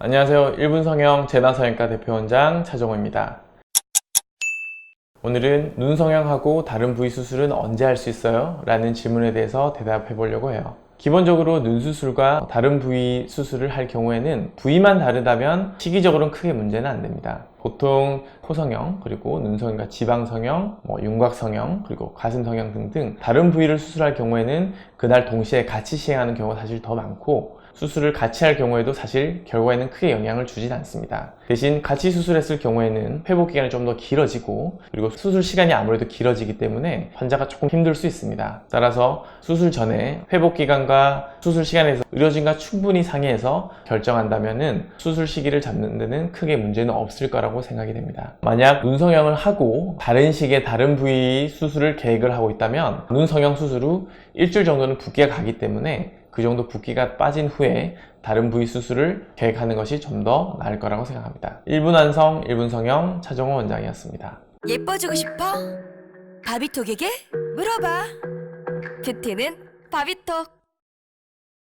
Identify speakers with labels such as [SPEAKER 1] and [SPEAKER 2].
[SPEAKER 1] 안녕하세요. 1분 성형 재나성형과 대표원장 차정호입니다. 오늘은 눈 성형하고 다른 부위 수술은 언제 할 수 있어요? 라는 질문에 대해서 대답해 보려고 해요. 기본적으로 눈 수술과 다른 부위 수술을 할 경우에는 부위만 다르다면 시기적으로는 크게 문제는 안 됩니다. 보통 코 성형, 그리고 눈 성형과 지방 성형, 뭐 윤곽 성형, 그리고 가슴 성형 등등 다른 부위를 수술할 경우에는 그날 동시에 같이 시행하는 경우가 사실 더 많고 수술을 같이 할 경우에도 사실 결과에는 크게 영향을 주진 않습니다. 대신 같이 수술했을 경우에는 회복 기간이 좀 더 길어지고 그리고 수술 시간이 아무래도 길어지기 때문에 환자가 조금 힘들 수 있습니다. 따라서 수술 전에 회복 기간과 수술 시간에서 의료진과 충분히 상의해서 결정한다면은 수술 시기를 잡는 데는 크게 문제는 없을 거라고 생각이 됩니다. 만약 눈 성형을 하고 다른 시기에 다른 부위 수술을 계획을 하고 있다면 눈 성형 수술 후 일주일 정도는 붓기가 가기 때문에 그 정도 붓기가 빠진 후에 다른 부위 수술을 계획하는 것이 좀 더 나을 거라고 생각합니다. 1분 완성, 1분 성형 차정호 원장이었습니다.
[SPEAKER 2] 예뻐지고 싶어? 바비톡에게 물어봐. 뷰티는 바비톡.